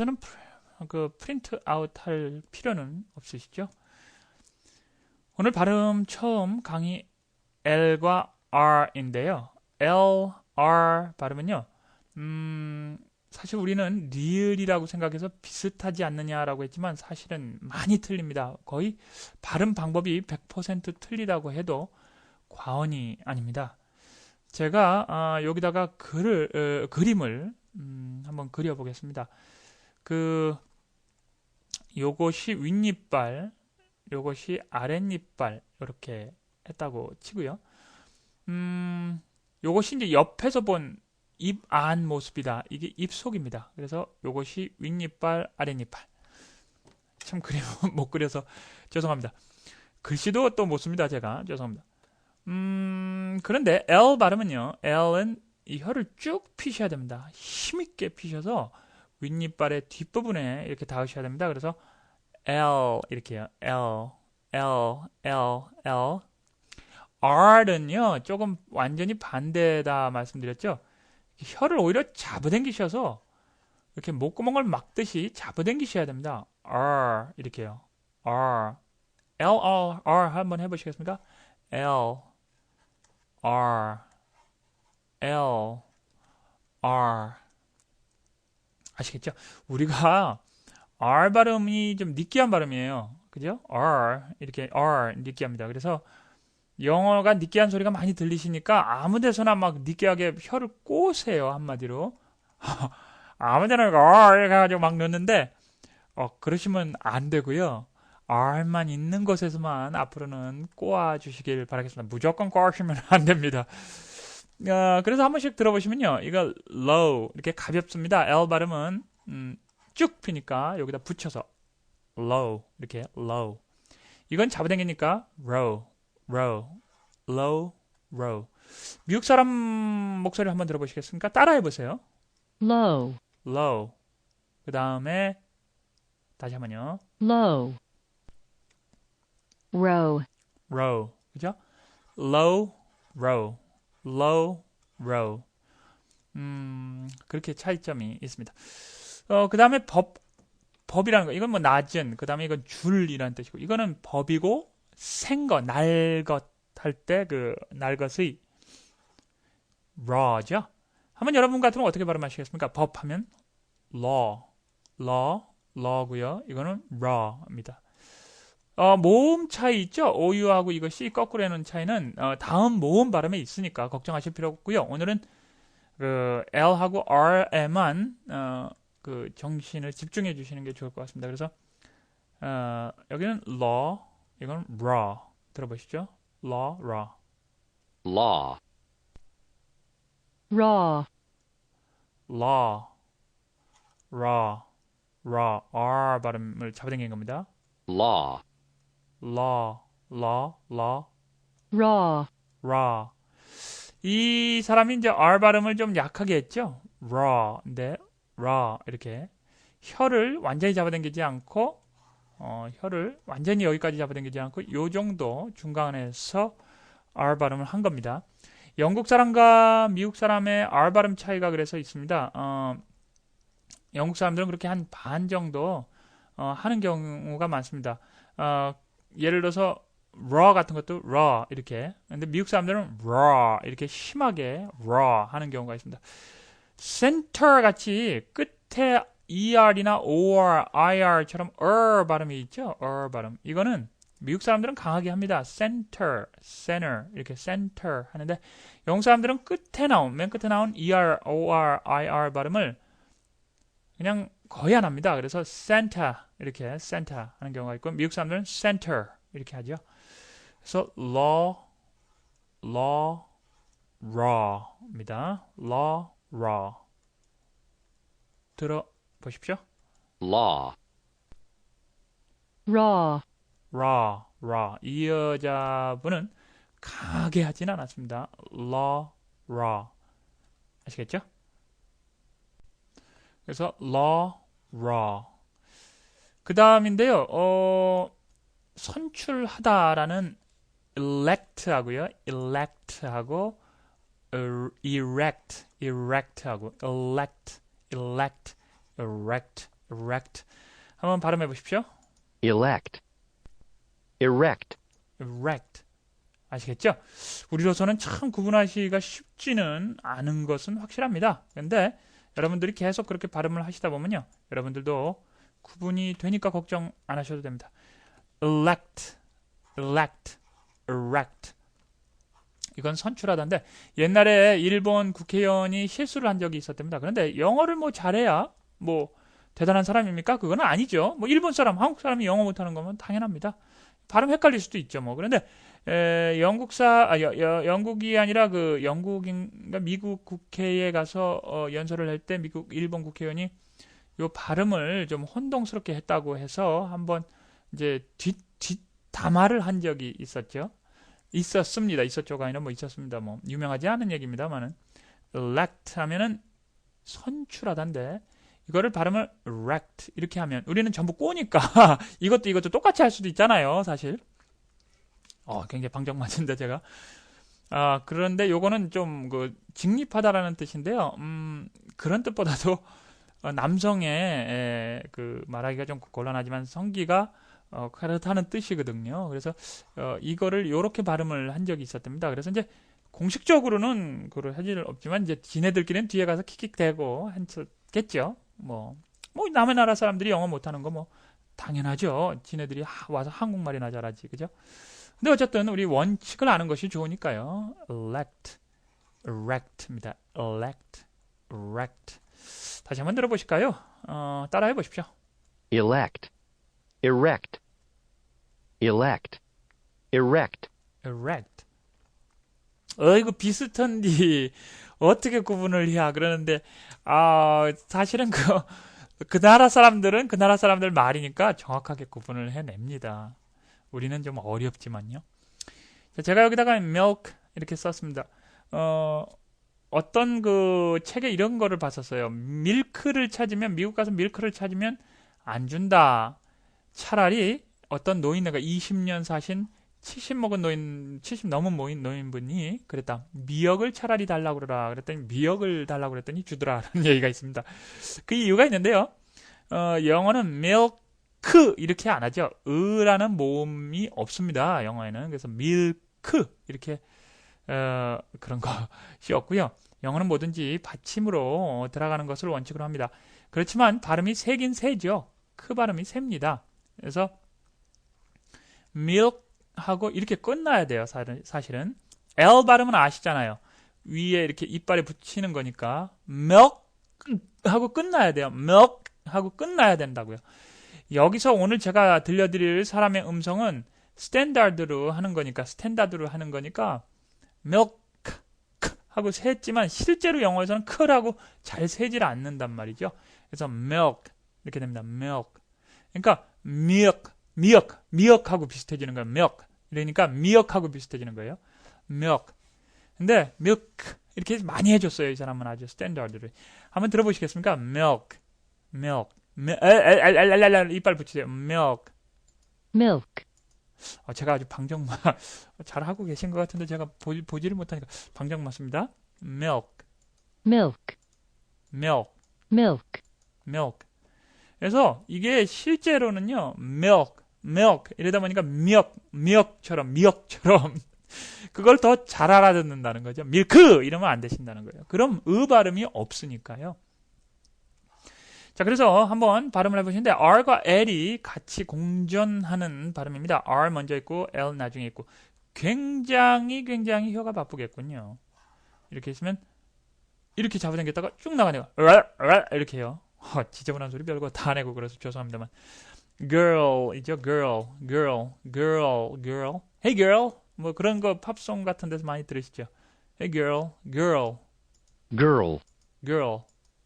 저는 그 프린트 아웃 할 필요는 없으시죠? 오늘 발음 처음 강의 L과 R인데요. L, R 발음은요. 음, 사실 우리는 리을이라고 생각해서 비슷하지 않느냐라고 했지만 사실은 많이 틀립니다. 거의 발음 방법이 100% 틀리다고 해도 과언이 아닙니다. 제가 아, 여기다가 글을 어, 그림을 음, 한번 그려보겠습니다. 그 요것이 윗니빨, 요것이 아랫니빨 이렇게 했다고 치고요. 음, 요것이 이제 옆에서 본 입 안 모습이다. 이게 입속입니다. 그래서 요것이 윗니빨, 아랫니빨. 참 그림 못 그려서 죄송합니다. 글씨도 또 못 씁니다. 제가 죄송합니다. 음, 그런데 L 발음은요. L은 이 혀를 쭉 피셔야 됩니다. 힘있게 피셔서 윗니빨의 뒷부분에 이렇게 닿으셔야 됩니다. 그래서 L 이렇게요. L, L, L, L. R는요, 조금 완전히 반대다 말씀드렸죠. 혀를 오히려 잡아당기셔서 이렇게 목구멍을 막듯이 잡아당기셔야 됩니다. R 이렇게요. R, L, R, R 한번 해보시겠습니까? L, R, L, R. 아시겠죠? 우리가 R 발음이 좀 느끼한 발음이에요. 그죠? R 이렇게 R 느끼합니다. 그래서 영어가 느끼한 소리가 많이 들리시니까 아무 데서나 막 느끼하게 혀를 꼬세요. 한마디로. 아무 데나 R 해가지고 막 넣는데 어, 그러시면 안 되고요. R만 있는 곳에서만 앞으로는 꼬아 주시길 바라겠습니다. 무조건 꼬시면 안 됩니다. 어, 그래서 한 번씩 들어보시면요. 이거 low 이렇게 가볍습니다. L 발음은 음, 쭉 피니까 여기다 붙여서 low 이렇게 low. 이건 잡아당기니까 row, row, low, row. 미국 사람 목소리 한번 들어보시겠습니까? 따라해 보세요. low, low. 그 다음에 다시 한번요. low, row, row. 그죠? low, row, low, row. 음, 그렇게 차이점이 있습니다. 어, 그 다음에 법, 법이라는 거. 이건 뭐 낮은, 그 다음에 이건 줄이라는 뜻이고, 이거는 법이고, 생것, 날것 할 때 그, 날것의 raw죠. 한번 여러분 같으면 어떻게 발음하시겠습니까? 법 하면 law, law, law고요. 이거는 raw입니다. 어, 모음 차이 있죠? OU하고 이것이 거꾸로 해놓은 차이는 어, 다음 모음 발음에 있으니까 걱정하실 필요 없고요. 오늘은 그 L하고 R에만 어, 그 정신을 집중해 주시는 게 좋을 것 같습니다. 그래서 어, 여기는 law, 이건 raw 들어보시죠? law, raw. law, raw, law, raw, raw, R 발음을 잡아당긴 겁니다. law, law, law, law, raw, raw. 이 사람이 이제 R 발음을 좀 약하게 했죠. raw인데 raw 이렇게 혀를 완전히 잡아당기지 않고 어, 혀를 완전히 여기까지 잡아당기지 않고 요 정도 중간에서 R 발음을 한 겁니다. 영국 사람과 미국 사람의 R 발음 차이가 그래서 있습니다. 어, 영국 사람들은 그렇게 한 반 정도 어, 하는 경우가 많습니다. 어, 예를 들어서 raw 같은 것도 raw 이렇게. 근데 미국 사람들은 raw 이렇게 심하게 raw 하는 경우가 있습니다. center 같이 끝에 er이나 or, ir처럼 er 발음이 있죠. er 발음. 이거는 미국 사람들은 강하게 합니다. center, center 이렇게 center 하는데 영국 사람들은 끝에 나온 맨 끝에 나온 er, or, ir 발음을 그냥 거의 안 합니다. 그래서 center 이렇게 center 하는 경우가 있고 미국 사람들은 center 이렇게 하죠. 그래서 law, law, raw입니다. law, raw. 들어보십시오. law, raw, raw, raw. 이 여자분은 강하게 하진 않았습니다. law, raw. 아시겠죠? 그래서 law, raw. 그 다음인데요. 어, 선출하다라는 elect 하고요. elect 하고 erect, erect 하고 elect, elect, erect erect. 한번 발음해 보십시오. elect, erect, erect. 아시겠죠? 우리로서는 참 구분하기가 쉽지는 않은 것은 확실합니다. 근데 여러분들이 계속 그렇게 발음을 하시다 보면요. 여러분들도 구분이 되니까 걱정 안 하셔도 됩니다. elect, elect, erect. 이건 선출하다인데 옛날에 일본 국회의원이 실수를 한 적이 있었답니다. 그런데 영어를 뭐 잘해야 뭐 대단한 사람입니까? 그건 아니죠. 뭐 일본 사람, 한국 사람이 영어 못하는 거면 당연합니다. 발음 헷갈릴 수도 있죠. 뭐 그런데 에, 영국사 아, 여, 여, 영국이 아니라 그 영국인가 미국 국회에 가서 어, 연설을 할 때 미국 일본 국회의원이 요 발음을 좀 혼동스럽게 했다고 해서 한번 이제 뒷 뒷 담화를 한 적이 있었죠. 있었습니다. 있었죠가 아니라 뭐 있었습니다. 뭐 유명하지 않은 얘기입니다만은 elect 하면은 선출하다인데 이거를 발음을 erect 이렇게 하면 우리는 전부 꼬니까 이것도 이것도 똑같이 할 수도 있잖아요, 사실. 어, 굉장히 방정 맞은데 제가. 아, 그런데 요거는 좀 그 직립하다라는 뜻인데요. 음, 그런 뜻보다도 어, 남성의 에, 그 말하기가 좀 곤란하지만 성기가 어, 그렇다는 뜻이거든요. 그래서 어, 이거를 요렇게 발음을 한 적이 있었답니다. 그래서 이제 공식적으로는 그걸 할 일은 없지만 이제 지네들끼리는 뒤에 가서 킥킥대고 했겠죠. 뭐, 뭐 남의 나라 사람들이 영어 못하는 거 뭐 당연하죠. 지네들이 하- 와서 한국말이나 잘하지, 그죠? 근데 어쨌든 우리 원칙을 아는 것이 좋으니까요. elect, erect입니다. elect, erect. 다시 한번 들어보실까요? 어, 따라해 보십시오. elect, erect, elect, erect, erect. 어, 이거 비슷한디 어떻게 구분을 해야 그러는데 아 사실은 그, 그 나라 사람들은 그 나라 사람들 말이니까 정확하게 구분을 해냅니다. 우리는 좀 어렵지만요. 자, 제가 여기다가 milk 이렇게 썼습니다. 어, 어떤 그 책에 이런 거를 봤었어요. 밀크를 찾으면 미국 가서 밀크를 찾으면 안 준다. 차라리 어떤 노인네가 20년 사신 70 먹은 노인, 70 넘은 모인 노인분이 그랬다. 미역을 차라리 달라고 그러라. 그랬더니 미역을 달라고 그랬더니 주더라. 라는 얘기가 있습니다. 그 이유가 있는데요. 어, 영어는 milk 이렇게 안 하죠. 으라는 모음이 없습니다. 영어에는. 그래서 milk 이렇게 어, 그런 것이었고요. 영어는 뭐든지 받침으로 들어가는 것을 원칙으로 합니다. 그렇지만 발음이 세긴 세죠. 크 발음이 셉니다. 그래서 milk 하고 이렇게 끝나야 돼요. 사- 사실은 L 발음은 아시잖아요. 위에 이렇게 이빨에 붙이는 거니까 milk 하고 끝나야 돼요. milk 하고 끝나야 된다고요. 여기서 오늘 제가 들려드릴 사람의 음성은 스탠다드로 하는 거니까 스탠다드로 하는 거니까 milk 하고 세지만 실제로 영어에서는 크라고 잘 세질 않는단 말이죠. 그래서 milk 이렇게 됩니다. milk. 그러니까 milk, milk, 미역하고 비슷해지는 거예요. milk. 그러니까 미역하고 비슷해지는 거예요. milk. 근데 milk 이렇게 많이 해줬어요. 이 사람은 아주 스탠다드를. 한번 들어보시겠습니까? milk, milk. 에, 이빨 붙이세요. milk. milk, 어, 제가 아주 방정마 잘 하고 계신 것 같은데 제가 보, 보지를 못하니까 방정 맞습니다. milk, milk, milk, milk, milk. 그래서 이게 실제로는요, milk, milk 이러다 보니까 미역, 미역처럼 미역처럼 그걸 더 잘 알아듣는다는 거죠. 밀크 이러면 안 되신다는 거예요. 그럼 으 발음이 없으니까요. 자, 그래서 한번 발음을 해보시는데 R과 L이 같이 공존하는 발음입니다. R 먼저 있고 L 나중에 있고 굉장히 굉장히 혀가 바쁘겠군요. 이렇게 있으면 이렇게 잡아당겼다가 쭉 나가네요. 이렇게 해요. 어, 지저분한 소리 별거 다 내고 그래서 죄송합니다만 girl이죠. girl, girl, girl, girl. Hey girl. 뭐 그런 거 팝송 같은 데서 많이 들으시죠. Hey girl, girl, girl, girl,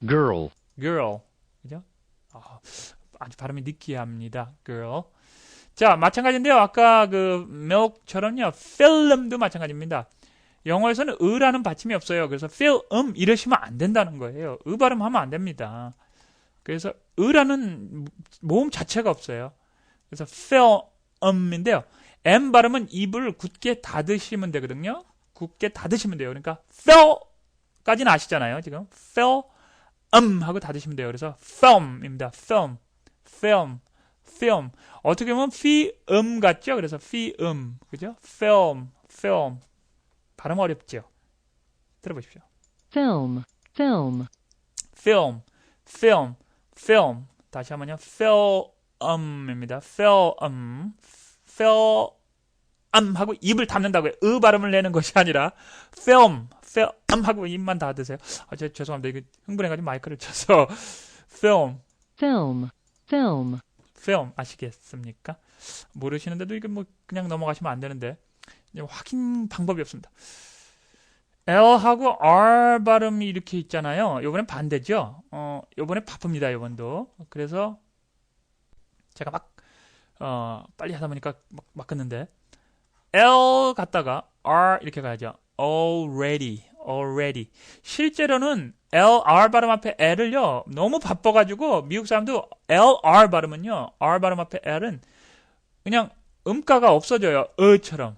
girl, girl. 그죠? 아, 아주 발음이 느끼합니다. girl. 자, 마찬가지인데요. 아까 그 milk처럼요. film도 마찬가지입니다. 영어에서는 으라는 받침이 없어요. 그래서 film 이러시면 안 된다는 거예요. 으 발음하면 안 됩니다. 그래서 으라는 모음 자체가 없어요. 그래서 film인데요. M 발음은 입을 굳게 닫으시면 되거든요. 굳게 닫으시면 돼요. 그러니까 fill까지는 아시잖아요. 지금 fill 음 하고 닫으시면 돼요. 그래서 film입니다. film, film, film. 어떻게 보면 피음 같죠? 그래서 피음, 그죠? film, film. 발음 어렵죠? 들어보십시오. film, film, film, film, film. 다시 한번요. film입니다. film, film 하고 입을 닫는다고요. 으 발음을 내는 것이 아니라 film, film 하고 입만 닫으세요. 아, 저, 죄송합니다. 이거 흥분해가지고 마이크를 쳐서 film, film, film, film 아시겠습니까? 모르시는데도 이게 뭐 그냥 넘어가시면 안 되는데 확인 방법이 없습니다. L하고 R 발음이 이렇게 있잖아요. 요번엔 반대죠. 어, 요번에 바쁩니다. 요번도. 그래서 제가 막 어, 빨리 하다 보니까 막, 막 끊는데 L 갔다가 R 이렇게 가야죠. already, already. 실제로는 L, R 발음 앞에 L을요, 너무 바빠가지고, 미국 사람도 L, R 발음은요, R 발음 앞에 L은 그냥 음가가 없어져요. 어처럼.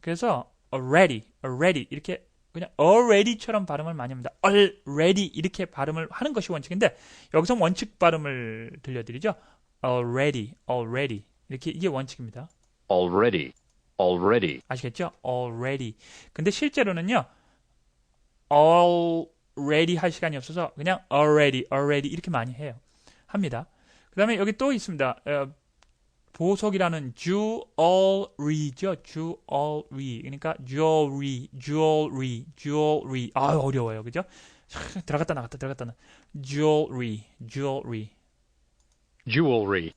그래서 already, already 이렇게 그냥 already처럼 발음을 많이 합니다. already 이렇게 발음을 하는 것이 원칙인데 여기서 원칙 발음을 들려드리죠. already, already 이렇게 이게 원칙입니다. already, already, 아시겠죠? already. 근데 실제로는요. already 할 시간이 없어서 그냥 already, already 이렇게 많이 해요. 합니다. 그 다음에 여기 또 있습니다. 어, 보석이라는 jewelry죠. jewelry. 그러니까 jewelry, jewelry, jewelry. 아 어려워요. 그죠? 차, 들어갔다 나갔다 들어갔다 나. jewelry, jewelry, jewelry,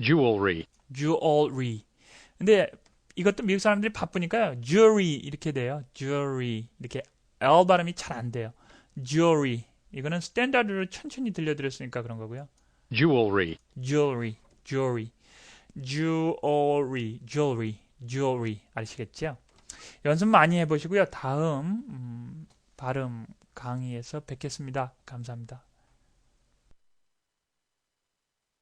jewelry, jewelry. 근데 이것도 미국 사람들이 바쁘니까요. jewelry 이렇게 돼요. jewelry 이렇게 L 발음이 잘 안 돼요. jewelry 이거는 스탠다드로 천천히 들려드렸으니까 그런 거고요. jewelry, jewelry, jewelry, jewelry, jewelry, jewelry 아시겠죠? 연습 많이 해보시고요. 다음 음, 발음 강의에서 뵙겠습니다. 감사합니다.